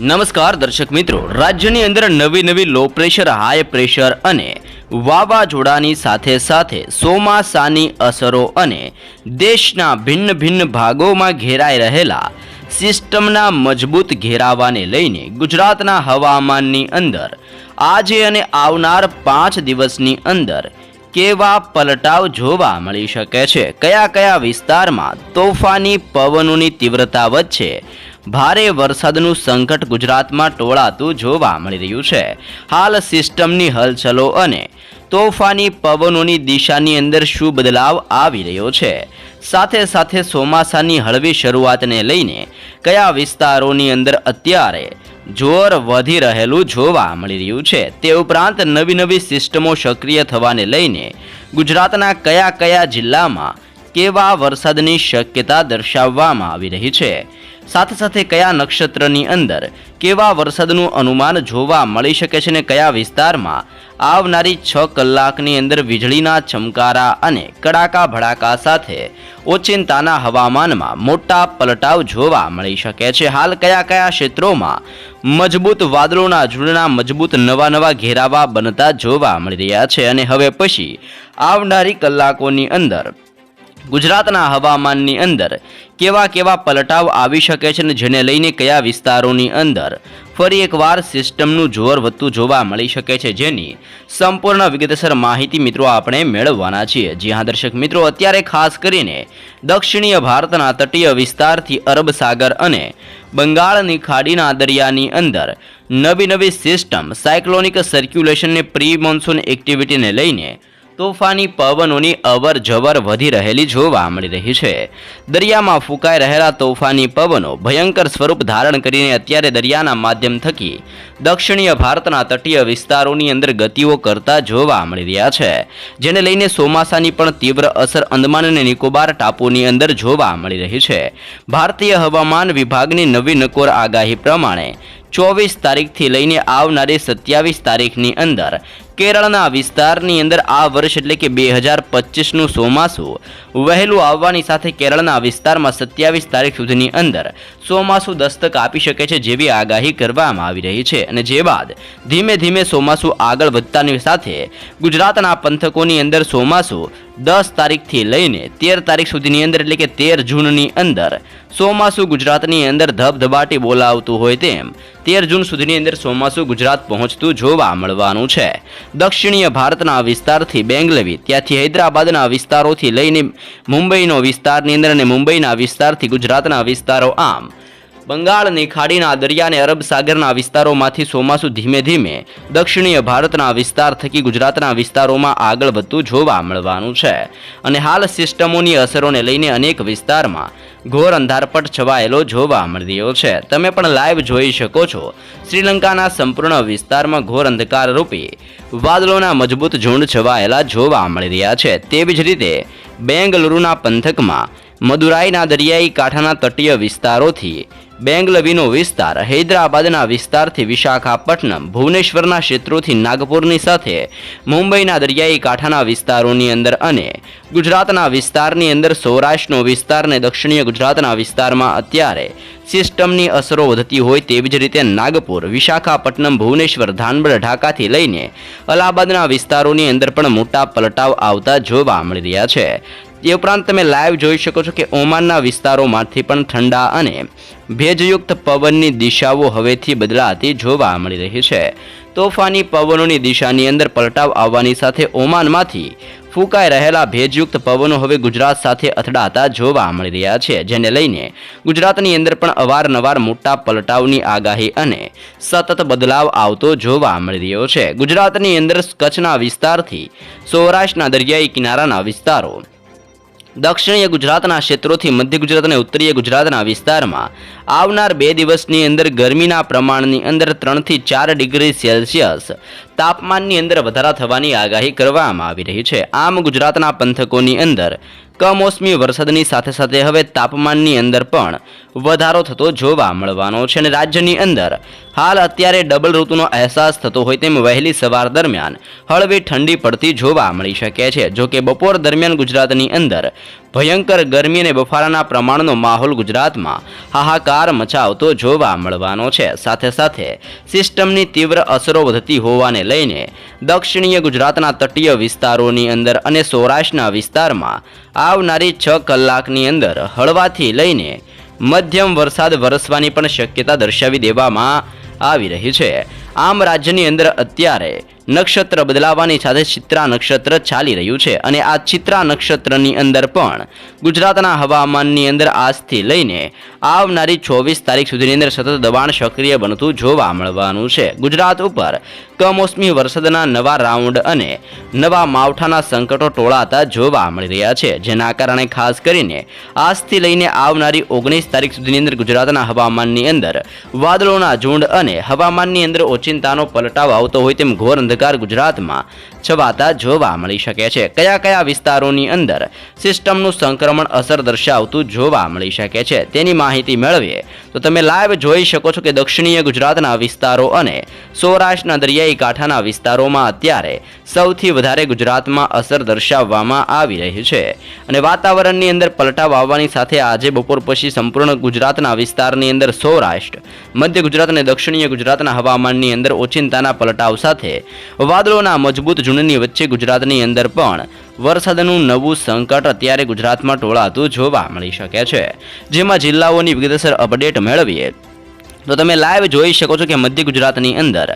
નમસ્કાર દર્શક મિત્રો. રાજ્યની અંદર નવી નવી લો પ્રેશર હાઈ પ્રેશર અને વાવાઝોડાની સાથે સાથે ચોમાસાની અસરો અને દેશના ભિન્ન ભિન્ન ભાગોમાં ઘેરાઈ રહેલા સિસ્ટમના મજબૂત ઘેરાવાને લઈને ગુજરાતના હવામાનની અંદર આજે અને આવનાર પાંચ દિવસની અંદર કેવા પલટાવ જોવા મળી શકે છે? કયા કયા વિસ્તારમાં તોફાની પવનોની તીવ્રતા વચ્ચે ભારે વરસાદનું સંકટ ગુજરાતમાં ટોળાતું જોવા મળી રહ્યું છે. હાલ સિસ્ટમની હલચલો અને તોફાની પવનોની દિશાની અંદર શું બદલાવ આવી રહ્યો છે? સાથે સાથે ચોમાસાની હળવી શરૂઆતને લઈને કયા વિસ્તારોની અંદર અત્યારે જોર વધી રહેલું જોવા મળી રહ્યું છે? તે ઉપરાંત નવી નવી સિસ્ટમો સક્રિય થવાને લઈને ગુજરાતના કયા કયા જિલ્લામાં કેવા વરસાદની શક્યતા દર્શાવવામાં આવી રહી છે? સાથે સાથે કયા નક્ષત્રની અંદર કેવા વરસાદનું અનુમાન જોવા મળી શકે છે ને કયા વિસ્તારમાં? આવનારી છ કલાકની અંદર વીજળીના ચમકારા અને કડાકા ભડાકા સાથે ઓચિંતાના હવામાનમાં મોટા પલટાવ જોવા મળી શકે છે. હાલ કયા કયા ક્ષેત્રોમાં મજબૂત વાદળોના ઝૂંડના મજબૂત નવા નવા ઘેરાવા બનતા જોવા મળી રહ્યા છે? અને હવે પછી આવનારી કલાકોની અંદર ગુજરાતના હવામાનની અંદર કેવા કેવા પલટાવ આવી શકે છે અને જેને લઈને કયા વિસ્તારોની અંદર ફરી એકવાર સિસ્ટમનું જોર વધતું જોવા મળી શકે છે જેની સંપૂર્ણ વિગતસર માહિતી મિત્રો આપણે મેળવવાના છીએ. જી હા, દર્શક મિત્રો, અત્યારે ખાસ કરીને દક્ષિણીય ભારતના તટીય વિસ્તારથી અરબ સાગર અને બંગાળની ખાડીના દરિયાની અંદર નવી નવી સિસ્ટમ સાયક્લોનિક સર્ક્યુલેશનને પ્રી મોન્સૂન એક્ટિવિટીને લઈને તોફાની પવનોની અવર જવર વધી રહેલી જોવા મળી રહી છે. દરિયામાં ફૂંકાઈ રહેલા તોફાની પવનો ભયંકર સ્વરૂપ ધારણ કરીને અત્યારે દરિયાના માધ્યમ થકી દક્ષિણીય ભારતના તટીય વિસ્તારોની અંદર ગતિઓ કરતા જોવા મળી રહ્યા છે. જેને લઈને ચોમાસાની પણ તીવ્ર અસર અંદમાન અને નિકોબાર ટાપુની અંદર જોવા મળી રહી છે. ભારતીય હવામાન વિભાગની નવી નકોર આગાહી પ્રમાણે ચોવીસ તારીખથી લઈને આવનારી સત્યાવીસ તારીખની અંદર કેરળના વિસ્તારની અંદર આ વર્ષ એટલે કે બે હજાર પચીસનું ચોમાસું વહેલું આવવાની સાથે કેરળના વિસ્તારમાં સત્યાવીસ તારીખ સુધીની અંદર ચોમાસું દસ્તક આપી શકે છે જેવી આગાહી કરવામાં આવી રહી છે. અને જે બાદ ધીમે ધીમે ચોમાસું આગળ વધતાની સાથે ગુજરાતના પંથકોની અંદર ચોમાસું દસ તારીખથી લઈને તેર તારીખ સુધીની અંદર એટલે કે તેર જૂનની અંદર ચોમાસું ગુજરાતની અંદર ધબધબાટી બોલાવતું હોય તેમ તેર જૂન સુધીની અંદર ચોમાસું ગુજરાત પહોંચતું જોવા મળવાનું છે. દક્ષિણીય ભારતના વિસ્તારથી બેંગલવી, ત્યાંથી હૈદરાબાદના વિસ્તારોથી લઈને મુંબઈનો વિસ્તારની અંદર અને મુંબઈના વિસ્તારથી ગુજરાતના વિસ્તારો આમ બંગાળની ખાડીના દરિયા અને અરબ સાગરના વિસ્તારોમાંથી ચોમાસું ધીમે ધીમે દક્ષિણીય ભારતના વિસ્તાર થકી ગુજરાતના વિસ્તારોમાં આગળ વધતું જોવા મળવાનું છે. અને હાલ સિસ્ટમોની અસરોને લઈને અનેક વિસ્તારમાં ઘોર અંધારપટ છવાયેલો જોવા મળી રહ્યો છે. તમે પણ લાઈવ જોઈ શકો છો. શ્રીલંકાના સંપૂર્ણ વિસ્તારમાં ઘોર અંધકાર રૂપી વાદળોના મજબૂત ઝુંડ છવાયેલા જોવા મળી રહ્યા છે. તેવી જ રીતે બેંગલુરુના પંથકમાં મદુરાઈના દરિયાઈ કાંઠાના તટીય વિસ્તારોથી બેંગલવીનો વિસ્તાર હૈદરાબાદના વિસ્તારથી વિશાખાપટ્ટનમ, ભુવનેશ્વરના ક્ષેત્રોથી નાગપુરની સાથે મુંબઈના દરિયાઈ કાંઠાના વિસ્તારોની અંદર અને ગુજરાતના વિસ્તારની અંદર સૌરાષ્ટ્રનો વિસ્તાર અને દક્ષિણીય ગુજરાતના વિસ્તારમાં અત્યારે સિસ્ટમની અસરો વધતી હોય તેવી જ રીતે નાગપુર, વિશાખાપટ્ટનમ, ભુવનેશ્વર ધાનબડ ઢાકાથી લઈને અલ્હાબાદના વિસ્તારોની અંદર પણ મોટા પલટાવ આવતા જોવા મળી રહ્યા છે. એ ઉપરાંત તમે લાઈવ જોઈ શકો છો કે ઓમાનના વિસ્તારોમાંથી પણ ઠંડા અને ભેજયુક્ત પવનની દિશાઓ હવેથી બદલાતી જોવા મળી રહી છે. તોફાની પવનોની દિશાની અંદર પલટાવ આવવાની સાથે ઓમાનમાંથી ફૂંકાઈ રહેલા ભેજયુક્ત પવનો હવે ગુજરાત સાથે અથડાતા જોવા મળી રહ્યા છે, જેને લઈને ગુજરાતની અંદર પણ અવારનવાર મોટા પલટાવની આગાહી અને સતત બદલાવ આવતો જોવા મળી રહ્યો છે. ગુજરાતની અંદર કચ્છના વિસ્તારથી સૌરાષ્ટ્રના દરિયાઈ કિનારાના વિસ્તારો દક્ષિણીય ગુજરાતના ક્ષેત્રોથી મધ્ય ગુજરાત અને ઉત્તરીય ગુજરાતના વિસ્તારમાં આવનાર બે દિવસની અંદર ગરમીના પ્રમાણની અંદર ત્રણથી ચાર ડિગ્રી સેલ્સિયસ તાપમાનની અંદર વધારા થવાની આગાહી કરવામાં આવી રહી છે. આમ ગુજરાતના પંથકોની અંદર કમોસમી વરસાદની સાથે સાથે હવે તાપમાનની અંદર પણ વધારો થતો જોવા મળવાનો છે અને રાજ્યની અંદર હાલ અત્યારે ડબલ ઋતુનો અહેસાસ થતો હોય તેમ વહેલી સવાર દરમિયાન હળવી ઠંડી પડતી જોવા મળી શકે છે. જો કે બપોર દરમિયાન ગુજરાતની અંદર ભયંકર ગરમી અને બફારાના પ્રમાણનો માહોલ ગુજરાતમાં હાહાકાર મચાવતો જોવા મળવાનો છે. સાથે સાથે સિસ્ટમની તીવ્ર અસરો વધતી હોવાને લઈને દક્ષિણીય ગુજરાતના તટીય વિસ્તારોની અંદર અને સૌરાષ્ટ્રના વિસ્તારમાં આવનારી છ કલાકની અંદર હળવાથી લઈને મધ્યમ વરસાદ વરસવાની પણ શક્યતા દર્શાવી દેવામાં આવી રહી છે. આમ રાજ્યની અંદર અત્યારે નક્ષત્ર બદલાવાની સાથે ચિત્રા નક્ષત્ર ચાલી રહ્યું છે અને આ ચિત્રા નક્ષત્રની અંદર પણ ગુજરાતના હવામાનની અંદર આજથી લઈને આવનારી ચોવીસ તારીખ સુધીની અંદર સતત દબાણ સક્રિય બનતું જોવા મળવાનું છે. ગુજરાત ઉપર કમોસમી વરસાદના નવા રાઉન્ડ અને નવા માવઠાના સંકટો ટોળાતા જોવા મળી રહ્યા છે. જેના કારણે ખાસ કરીને આજથી લઈને આવનારી ઓગણીસ તારીખ સુધીની અંદર ગુજરાતના હવામાનની અંદર વાદળોના ઝુંડ અને હવામાનની અંદર ઓચિંતાનો પલટાવ આવતો હોય તેમ ઘોર અંધકાર ગુજરાતમાં છવાતા જોવા મળી શકે છે. કયા કયા વિસ્તારોની અંદર સિસ્ટમનું સંક્રમણ અસર દર્શાવતું જોવા મળી શકે છે તેની માહિતી મેળવીએ. તો તમે લાઈવ જોઈ શકો છો કે દક્ષિણીય ગુજરાતના વિસ્તારો અને સૌરાષ્ટ્રના દરિયાઈ કાંઠાના વિસ્તારોમાં અત્યારે સૌથી વધારે ગુજરાતમાં અસર દર્શાવવામાં આવી રહી છે. અને વાતાવરણની અંદર પલટાવ આવવાની સાથે આજે બપોર પછી સંપૂર્ણ ગુજરાતના વિસ્તારની અંદર સૌરાષ્ટ્ર, મધ્ય ગુજરાત અને દક્ષિણીય ગુજરાતના હવામાનની અંદર ઓચિંતાના પલટાવ સાથે, વાદળોના મજબૂત ઝૂંડની વચ્ચે ગુજરાતની અંદર પણ વરસાદનું નવું સંકટ અત્યારે ગુજરાતમાં ટોળાતું જોવા મળી શકે છે. જેમાં જિલ્લાઓની વિગતસર અપડેટ મેળવીએ, તો તમે લાઈવ જોઈ શકો છો કે મધ્ય ગુજરાતની અંદર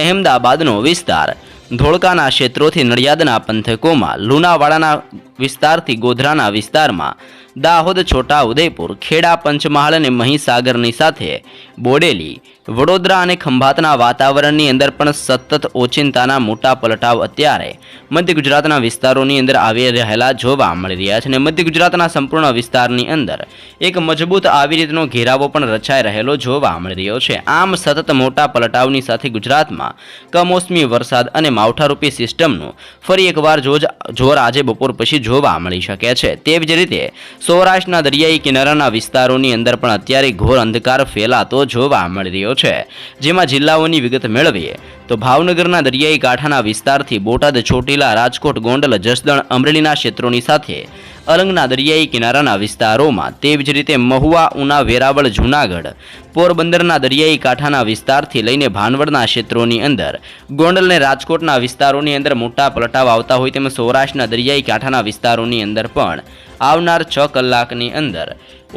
અહેમદાબાદનો વિસ્તાર ધોળકાના ક્ષેત્રોથી નડિયાદના પંથકોમાં લુણાવાડાના વિસ્તારથી ગોધરાના વિસ્તારમાં દાહોદ, છોટા ઉદયપુર, ખેડા, પંચમહાલ અને મહીસાગરની સાથે બોડેલી, વડોદરા અને ખંભાતના વાતાવરણની અંદર પણ સતત ઓચિંતાના મોટા પલટાવ અત્યારે મધ્ય ગુજરાતના વિસ્તારોની અંદર આવી રહેલા જોવા મળી રહ્યા છે અને મધ્ય ગુજરાતના સંપૂર્ણ વિસ્તારની અંદર એક મજબૂત આવી રીતનો ઘેરાવો પણ રચાઈ રહેલો જોવા મળી રહ્યો છે. આમ સતત મોટા પલટાવની સાથે ગુજરાતમાં કમોસમી વરસાદ અને માવઠારૂપી સિસ્ટમનું ફરી એકવાર જોજ જોર આજે બપોર પછી જોવા મળી શકે છે. તેવી જ રીતે સૌરાષ્ટ્રના દરિયાઈ કિનારાના વિસ્તારોની અંદર પણ અત્યારે ઘોર અંધકાર ફેલાતો જોવા મળી રહ્યો છે. જેમાં જિલ્લાઓની વિગત મેળવીએ, તો ભાવનગરના દરિયાઈ કાંઠાના વિસ્તારથી બોટાદ, ચોટીલા, રાજકોટ, ગોંડલ, જસદણ, અમરેલીના ક્ષેત્રોની સાથે અલંગના દરિયાઈ કિનારાના વિસ્તારોમાં તેવી જ રીતે મહુવા, ઉના, વેરાવળ, જૂનાગઢ પોરબંદરના દરિયાઈ કાંઠાના વિસ્તારથી લઈને ભાનવડના ક્ષેત્રોની અંદર. ગોંડલ અને રાજકોટના વિસ્તારોની અંદર મોટા પલટાવ આવતા હોય તેમ સૌરાષ્ટ્રના દરિયાઈ કાંઠાના વિસ્તારોની અંદર પણ આવનાર છ કલાકની અંદર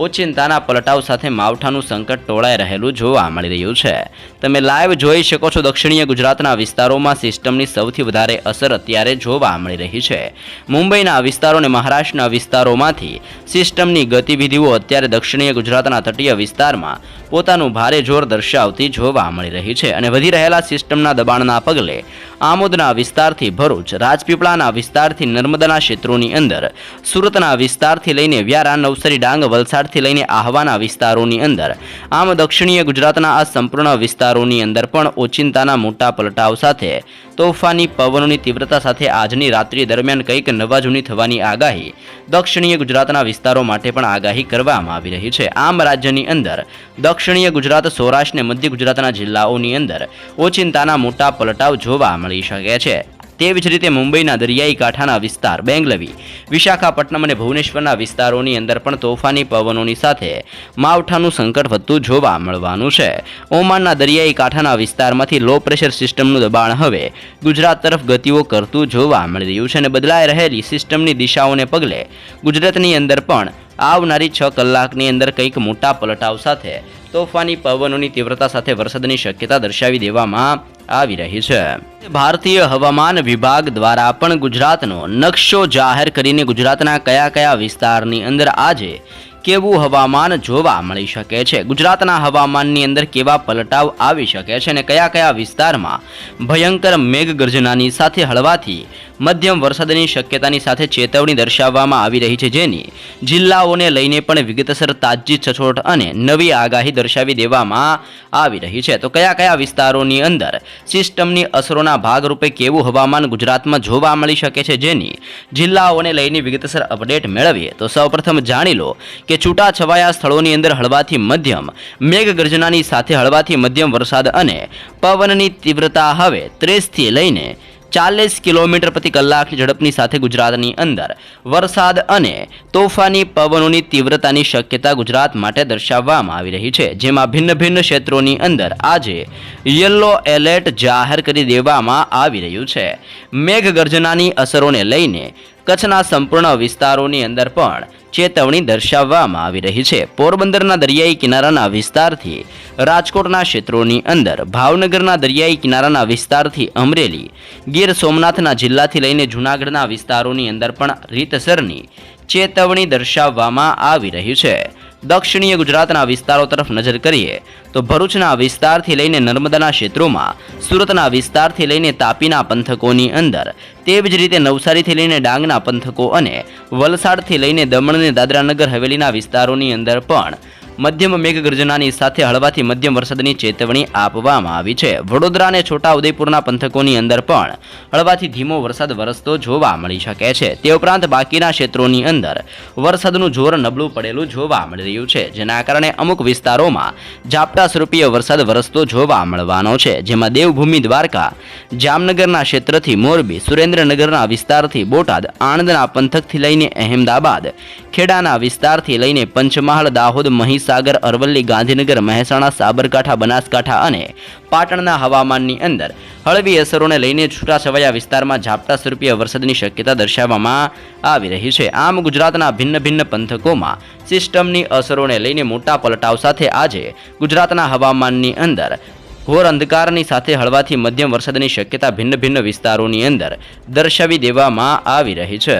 ઓચિંતાના પલટાવ સાથે માવઠાનું સંકટ ટોળાઈ રહેલું જોવા મળી રહ્યું છે. તમે લાઈવ જોઈ શકો છો દક્ષિણીય ગુજરાતના વિસ્તારોમાં સિસ્ટમની સૌથી વધારે અસર અત્યારે જોવા મળી રહી છે. મુંબઈના વિસ્તારો અને મહારાષ્ટ્રના વિસ્તારોમાંથી સિસ્ટમની ગતિવિધિઓ અત્યારે દક્ષિણીય ગુજરાતના તટીય વિસ્તારમાં પોતાનું ભારે જોર દર્શાવતી જોવા મળી રહી છે અને વધી રહેલા સિસ્ટમના દબાણના પગલે આમોદના વિસ્તારથી ભરૂચ, રાજપીપળાના વિસ્તારથી નર્મદાના ક્ષેત્રોની અંદર, સુરતના વિસ્તારથી લઈને વ્યારા, નવસારી, ડાંગ, વલસાડથી લઈને આહવાના વિસ્તારોની અંદર, આમ દક્ષિણીય ગુજરાતના આ સંપૂર્ણ વિસ્તારોની અંદર પણ ઓચિંતાના મોટા પલટાવ સાથે, તોફાની પવનોની તીવ્રતા સાથે આજની રાત્રિ દરમિયાન કંઈક નવા જૂની થવાની આગાહી, દક્ષિણીય ગુજરાતના વિસ્તારો માટે પણ આગાહી કરવામાં આવી રહી છે. આમ રાજ્યની અંદર, દક્ષિણીય ગુજરાત, સૌરાષ્ટ્ર અને મધ્ય ગુજરાતના જિલ્લાઓની અંદર ઓચિંતાના મોટા પલટાવ જોવા મળી શકે છે. તેવી જ રીતે મુંબઈના દરિયાઈ કાંઠાના વિસ્તાર બેંગલવી, વિશાખાપટ્ટનમ અને ભુવનેશ્વરના વિસ્તારોની અંદર પણ તોફાની પવનોની સાથે માવઠાનું સંકટ વધતું જોવા મળવાનું છે. ઓમાનના દરિયાઈ કાંઠાના વિસ્તારમાંથી લો પ્રેશર સિસ્ટમનું દબાણ હવે ગુજરાત તરફ ગતિઓ કરતું જોવા મળી રહ્યું છે અને બદલાઈ રહેલી સિસ્ટમની દિશાઓને પગલે ગુજરાતની અંદર પણ આવનારી છ કલાકની અંદર કંઈક મોટા પલટાવ સાથે તોફાની પવનોની તીવ્રતા સાથે વરસાદની શક્યતા દર્શાવી દેવામાં આવી રહી છે. ભારતીય હવામાન વિભાગ દ્વારા પણ ગુજરાતનો નકશો જાહેર કરીને ગુજરાતના કયા કયા વિસ્તારની અંદર આજે કેવું હવામાન જોવા મળી શકે છે? ગુજરાતના હવામાનની અંદર કેવા પલટાવ આવી શકે છે અને કયા કયા વિસ્તારમાં ભયંકર મેઘગર્જનાની સાથે હળવાથી મધ્યમ વરસાદની શક્યતાની સાથે ચેતવણી દર્શાવવામાં આવી રહી છે, જેની જિલ્લાઓને લઈને પણ વિગતસર તાજી છછોટ અને નવી આગાહી દર્શાવી દેવામાં આવી રહી છે. તો કયા કયા વિસ્તારોની અંદર સિસ્ટમની અસરોના ભાગરૂપે કેવું હવામાન ગુજરાતમાં જોવા મળી શકે છે, જેની જિલ્લાઓને લઈને વિગતસર અપડેટ મેળવીએ? તો સૌપ્રથમ જાણી લો કે છૂટાછવાયા સ્થળોની અંદર હળવાથી મધ્યમ, મેઘગર્જનાની સાથે હળવાથી મધ્યમ વરસાદ અને પવનની તીવ્રતા હવે ત્રીસથી લઈને ચાલીસ કિલોમીટર પ્રતિ કલાકની ઝડપની સાથે ગુજરાતની અંદર વરસાદ અને તોફાની પવનોની તીવ્રતાની શક્યતા ગુજરાત માટે દર્શાવવામાં આવી રહી છે, જેમાં ભિન્ન ભિન્ન ક્ષેત્રોની અંદર આજે યલો એલર્ટ જાહેર કરી દેવામાં આવી રહ્યું છે. મેઘગર્જનાની અસરોને લઈને કચ્છના સંપૂર્ણ વિસ્તારોની અંદર પણ ચેતવણી દર્શાવવામાં આવી રહી છે. પોરબંદરના દરિયાઈ કિનારાના વિસ્તારથી રાજકોટના ક્ષેત્રોની અંદર, ભાવનગરના દરિયાઈ કિનારાના વિસ્તારથી અમરેલી, ગીર સોમનાથના જિલ્લાથી લઈને જૂનાગઢના વિસ્તારોની અંદર પણ રીતસરની ચેતવણી દર્શાવવામાં આવી રહી છે. દક્ષિણીય ગુજરાતના વિસ્તારો તરફ નજર કરીએ, તો ભરૂચના વિસ્તારથી લઈને નર્મદાના ક્ષેત્રોમાં, સુરતના વિસ્તારથી લઈને તાપીના પંથકોની અંદર, તેવી જ રીતે નવસારીથી લઈને ડાંગના પંથકો અને વલસાડથી લઈને દમણ અને દાદરાનગર હવેલીના વિસ્તારોની અંદર પણ મધ્યમ મેઘગર્જનાની સાથે હળવાથી મધ્યમ વરસાદની ચેતવણી આપવામાં આવી છે. વડોદરા અને છોટા ઉદેપુરના પંથકોની અંદર પણ હળવાથી ધીમો વરસાદ વરસતો જોવા મળી શકે છે. તે ઉપરાંત બાકીના ક્ષેત્રોની અંદર વરસાદનું જોર નબળું પડેલું જોવા મળી રહ્યું છે, જેના કારણે અમુક વિસ્તારોમાં ઝાપટા સ્વરૂપીય વરસાદ વરસતો જોવા મળવાનો છે, જેમાં દેવભૂમિ દ્વારકા, જામનગરના ક્ષેત્રથી મોરબી, સુરેન્દ્રનગરના વિસ્તારથી બોટાદ, આણંદના પંથકથી લઈને અહેમદાબાદ, ખેડાના વિસ્તારથી લઈને પંચમહાલ, દાહોદ મહીસાગર અરવલ્લી, ગાંધીનગર, મહેસાણા, સાબરકાંઠા, બનાસકાંઠા અને પાટણના હવામાનની અંદર હળવી અસરોને લઈને છૂટાછવાયા વિસ્તારમાં ઝાપટા સ્વરૂપીય વરસાદની શક્યતા દર્શાવવામાં આવી રહી છે. આમ ગુજરાતના ભિન્ન ભિન્ન પંથકોમાં સિસ્ટમની અસરોને લઈને મોટા પલટાવ સાથે આજે ગુજરાતના હવામાનની અંદર ઘોર અંધકારની સાથે હળવાથી મધ્યમ વરસાદની શક્યતા ભિન્ન ભિન્ન વિસ્તારોની અંદર દર્શાવી દેવામાં આવી રહી છે.